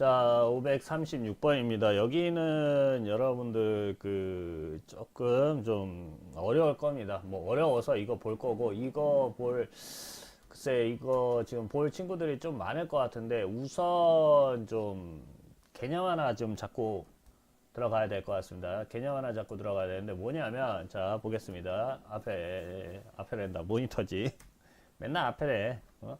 자, 536번입니다. 여기는 여러분들 그 조금 좀 어려울 겁니다. 뭐 어려워서 이거 볼 거고 이거 볼 글쎄 이거 지금 볼 친구들이 좀 많을 것 같은데 우선 좀 개념 하나 좀 잡고 들어가야 될 것 같습니다. 개념 하나 잡고 들어가야 되는데 뭐냐면 자 보겠습니다. 앞에 앞에 랜다 모니터지. 맨날 앞에 래. 어?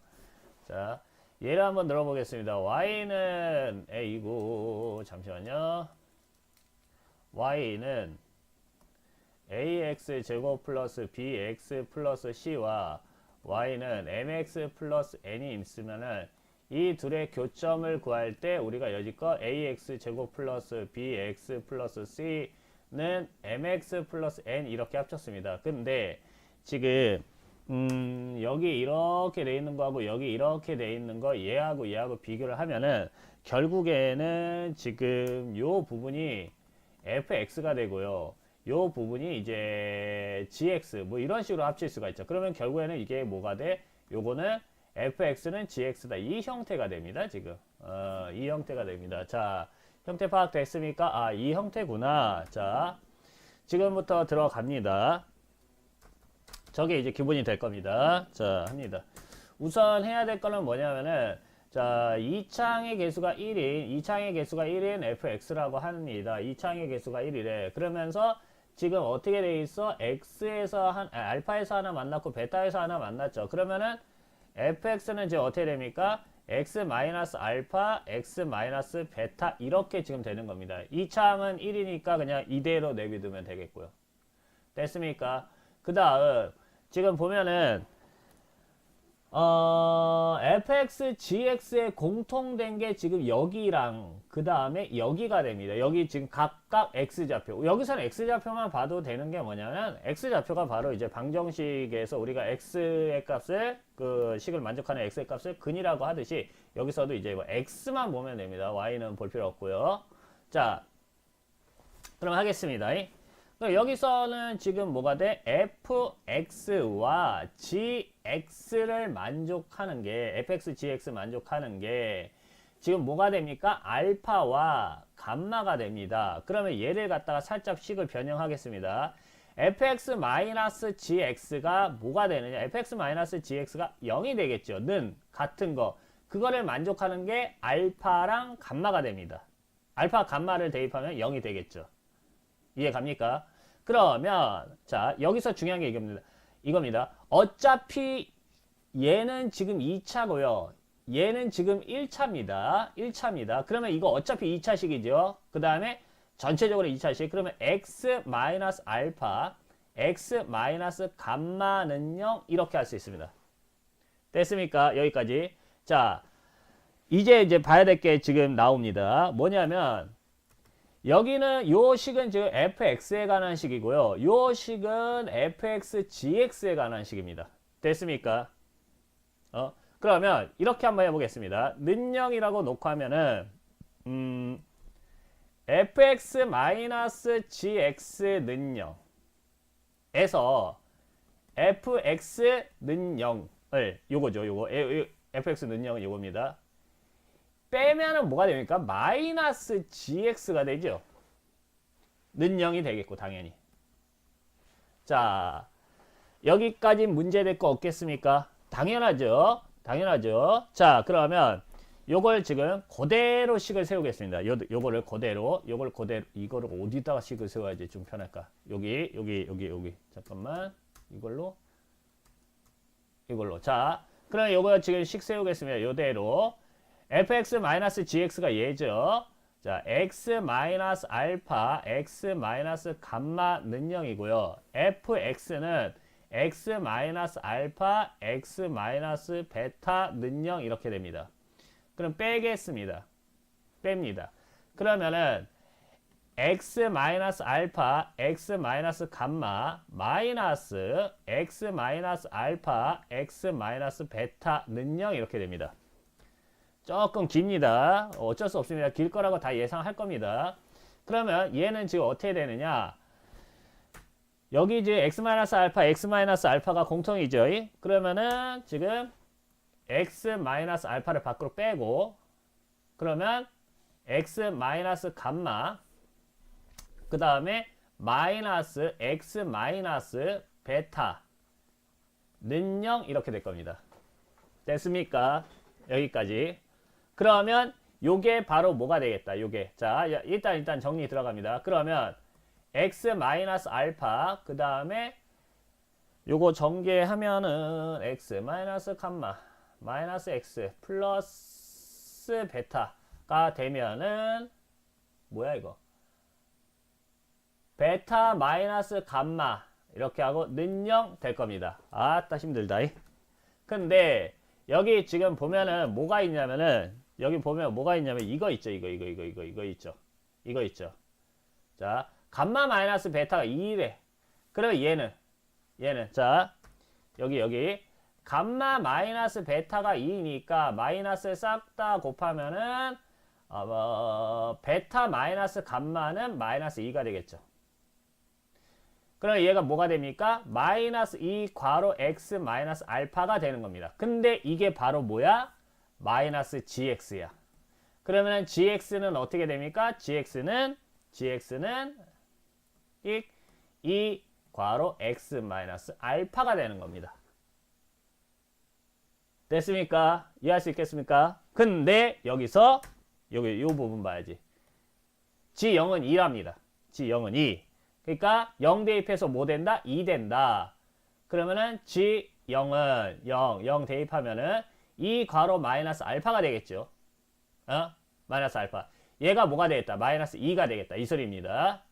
자 예를 한번 들어보겠습니다. y는 a고 잠시만요. y는 ax 제곱 플러스 bx 플러스 c와 y는 mx 플러스 n이 있으면은 이 둘의 교점을 구할 때 우리가 여지껏 ax 제곱 플러스 bx 플러스 c는 mx 플러스 n 이렇게 합쳤습니다. 근데 지금 음, 여기 이렇게 돼 있는 거하고 여기 이렇게 돼 있는 거 얘하고 얘하고 비교를 하면은 결국에는 지금 요 부분이 fx가 되고요. 요 부분이 이제 gx 뭐 이런 식으로 합칠 수가 있죠. 그러면 결국에는 이게 뭐가 돼? 요거는 fx는 gx다. 이 형태가 됩니다. 지금 어, 이 형태가 됩니다. 자, 형태 파악됐습니까? 아, 이 형태구나. 자, 지금부터 들어갑니다. 저게 이제 기본이 될 겁니다. 자, 합니다. 우선 해야 될 거는 뭐냐면은 자, 이 창의 개수가 1인, 이 창의 개수가 1인 fx라고 합니다. 이 창의 개수가 1이래. 그러면서 지금 어떻게 돼 있어? x에서 한, 아, 알파에서 하나 만났고 베타에서 하나 만났죠. 그러면은 fx는 이제 어떻게 됩니까? x 마이너스 알파, x 마이너스 베타 이렇게 지금 되는 겁니다. 이 창은 1이니까 그냥 이대로 내비두면 되겠고요. 됐습니까? 그 다음 지금 보면은 어, fx, gx의 공통된 게 지금 여기랑 그 다음에 여기가 됩니다. 여기 지금 각각 x좌표. 여기서는 x좌표만 봐도 되는 게 뭐냐면 x좌표가 바로 이제 방정식에서 우리가 x의 값을 그 식을 만족하는 x의 값을 근이라고 하듯이 여기서도 이제 뭐 x만 보면 됩니다. y는 볼 필요 없고요. 자, 그럼 하겠습니다. 그럼 여기서는 지금 뭐가 돼? fx와 gx를 만족하는 게 fx, gx 만족하는 게 지금 뭐가 됩니까? 알파와 감마가 됩니다. 그러면 얘를 갖다가 살짝 식을 변형하겠습니다. fx-gx가 뭐가 되느냐? fx-gx가 0이 되겠죠. 는 같은 거. 그거를 만족하는 게 알파랑 감마가 됩니다. 알파, 감마를 대입하면 0이 되겠죠. 이해 갑니까? 그러면 자 여기서 중요한 게 이겁니다. 이겁니다. 어차피 얘는 지금 2차고요. 얘는 지금 1차입니다. 1차입니다. 그러면 이거 어차피 2차식이죠. 그 다음에 전체적으로 2차식. 그러면 x 마이너스 알파, x 마이너스 감마는 0 이렇게 할 수 있습니다. 됐습니까? 여기까지. 자, 이제 이제 봐야 될 게 지금 나옵니다. 뭐냐면 여기는 요 식은 지금 fx에 관한 식이고요. 요 식은 fxgx에 관한 식입니다. 됐습니까? 어? 그러면 이렇게 한번 해보겠습니다. 는영이라고 놓고 하면은 음, fx-gx 는영에서 fx 는영을 요거죠. 요거 fx 는영은 요겁니다. 빼면은 뭐가 됩니까? 마이너스 gx가 되죠. 는 0이 되겠고 당연히. 자 여기까지 문제 될 거 없겠습니까? 당연하죠. 당연하죠. 자 그러면 요걸 지금 그대로 식을 세우겠습니다. 요, 요거를 그대로 요걸 그대로 이거를 어디다가 식을 세워야지 좀 편할까? 여기 여기 여기 여기 잠깐만 이걸로 이걸로 자 그럼 요거 지금 식 세우겠습니다. 요대로 fx-gx가 얘죠. 자, x-알파, x-감마는 0이고요. fx는 x-알파, x-베타는 0 이렇게 됩니다. 그럼 빼겠습니다. 뺍니다. 그러면은 x-알파, x-감마, 마이너스 x-알파, x-베타는 0 이렇게 됩니다. 조금 깁니다. 어쩔 수 없습니다. 길 거라고 다 예상할 겁니다. 그러면 얘는 지금 어떻게 되느냐? 여기 이제 x-알파, x-알파가 공통이죠. 그러면은 지금 x-알파를 밖으로 빼고 그러면 x 마이너스 감마 그 다음에 마이너스 x 마이너스 베타 는0 이렇게 될 겁니다. 됐습니까? 여기까지. 그러면 요게 바로 뭐가 되겠다. 요게. 자, 야, 일단 일단 정리 들어갑니다. 그러면 x 마이너스 알파 그 다음에 요거 전개하면은 x 마이너스 감마 마이너스 x 플러스 베타가 되면은 뭐야 이거 베타 마이너스 감마 이렇게 하고 는영 될 겁니다. 아따 힘들다. 이. 근데 여기 지금 보면은 뭐가 있냐면은 여기 보면 뭐가 있냐면 이거 있죠. 이거 이거 이거 이거 이거 있죠. 이거 있죠. 자, 감마 마이너스 베타가 2래. 그러면 얘는 얘는 자, 여기 여기 감마 마이너스 베타가 2니까 마이너스 싹 다 곱하면은 어, 뭐, 베타 마이너스 감마는 마이너스 2가 되겠죠. 그럼 얘가 뭐가 됩니까? 마이너스 2 괄호 x 마이너스 알파가 되는 겁니다. 근데 이게 바로 뭐야? 마이너스 gx야. 그러면 gx는 어떻게 됩니까? gx는 gx는 이, 이 괄호 x 마이너스 알파가 되는 겁니다. 됐습니까? 이해할 수 있겠습니까? 근데 여기서 여기 요 부분 봐야지. g0은 2랍니다. g0은 2. 그러니까 0 대입해서 뭐 된다? 2 된다. 그러면은 g0은 0, 0 대입하면은 2 괄호 마이너스 알파가 되겠죠. 어? 마이너스 알파. 얘가 뭐가 되겠다? 마이너스 2가 되겠다. 이 소리입니다.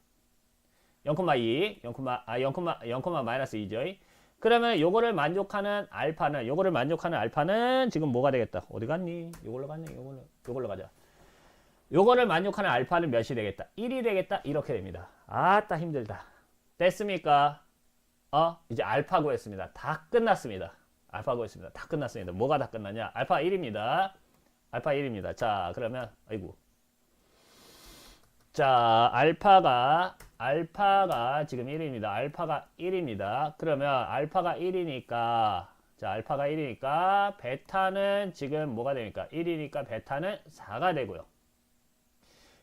0,2, 0, 아 0, 0, 마이너스 2죠. 그러면 요거를 만족하는 알파는 요거를 만족하는 알파는 지금 뭐가 되겠다? 어디 갔니? 요걸로 갔니? 요걸로 요걸로 가자. 요거를 만족하는 알파는 몇이 되겠다? 1이 되겠다. 이렇게 됩니다. 아따 힘들다. 됐습니까? 어? 이제 알파 구했습니다. 다 끝났습니다. 알파 구했습니다. 다 끝났습니다. 뭐가 다 끝났냐? 알파 1입니다. 알파 1입니다. 자, 그러면 아이고. 자, 알파가 알파가 지금 1입니다. 알파가 1입니다. 그러면 알파가 1이니까 자, 알파가 1이니까 베타는 지금 뭐가 됩니까? 1이니까 베타는 4가 되고요.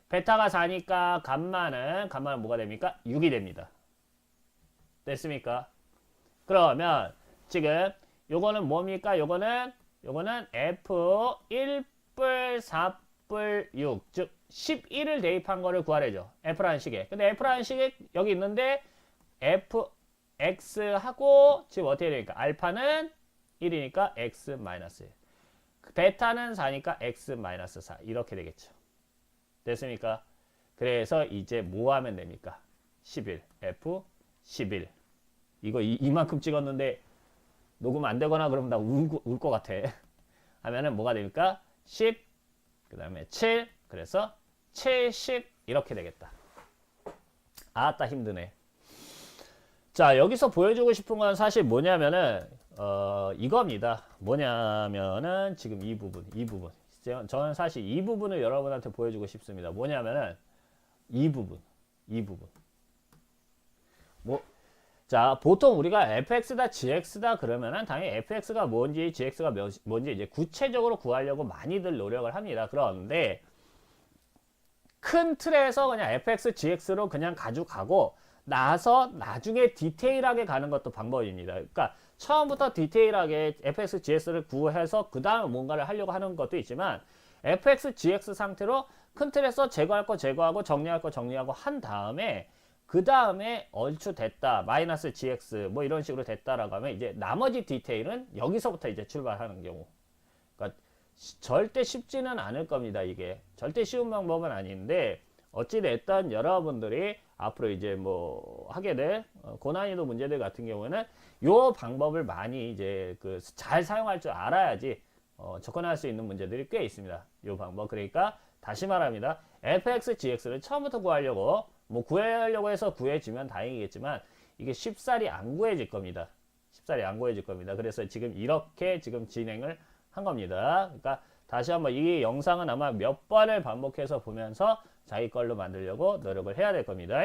베타가 4니까 감마는 감마는 뭐가 됩니까? 6이 됩니다. 됐습니까? 그러면 지금 요거는 뭡니까? 요거는 요거는 F 1뿔 4뿔 6, 즉 11을 대입한 거를 구하래죠. F라는 식에. 근데 F라는 식에 여기 있는데 F X하고 지금 어떻게 되니까 알파는 1이니까 X 마이너스 1. 베타는 4니까 X 마이너스 4 이렇게 되겠죠. 됐습니까? 그래서 이제 뭐 하면 됩니까? 11 F 11 이거 이, 만큼 찍었는데 녹음 안 되거나 그러면 나울것 같아. 하면은 뭐가 됩니까? 10, 그 다음에 7, 그래서 70 이렇게 되겠다. 아따 힘드네. 자 여기서 보여주고 싶은 건 사실 뭐냐면은 어, 이겁니다. 뭐냐면은 지금 이 부분, 이 부분. 저는 사실 이 부분을 여러분한테 보여주고 싶습니다. 뭐냐면은 이 부분, 이 부분. 뭐, 자, 보통 우리가 fx다, gx다 그러면은 당연히 fx가 뭔지, gx가 뭔지 이제 구체적으로 구하려고 많이들 노력을 합니다. 그런데 큰 틀에서 그냥 fx, gx로 그냥 가져가고 나서 나중에 디테일하게 가는 것도 방법입니다. 그러니까 처음부터 디테일하게 fx, gs를 구해서 그 다음에 뭔가를 하려고 하는 것도 있지만 fx, gx 상태로 큰 틀에서 제거할 거 제거하고 정리할 거 정리하고 한 다음에 그 다음에 얼추 됐다 마이너스 gx 뭐 이런 식으로 됐다라고 하면 이제 나머지 디테일은 여기서부터 이제 출발하는 경우 그러니까 절대 쉽지는 않을 겁니다 이게 절대 쉬운 방법은 아닌데 어찌 됐든 여러분들이 앞으로 이제 뭐 하게 될 어, 고난이도 문제들 같은 경우에는 요 방법을 많이 이제 그 잘 사용할 줄 알아야지 어, 접근할 수 있는 문제들이 꽤 있습니다. 요 방법 그러니까 다시 말합니다. fx, gx를 처음부터 구하려고 뭐 구하려고 해서 구해지면 다행이겠지만 이게 쉽사리 안 구해질 겁니다. 쉽사리 안 구해질 겁니다. 그래서 지금 이렇게 지금 진행을 한 겁니다. 그러니까 다시 한번 이 영상은 아마 몇 번을 반복해서 보면서 자기 걸로 만들려고 노력을 해야 될 겁니다.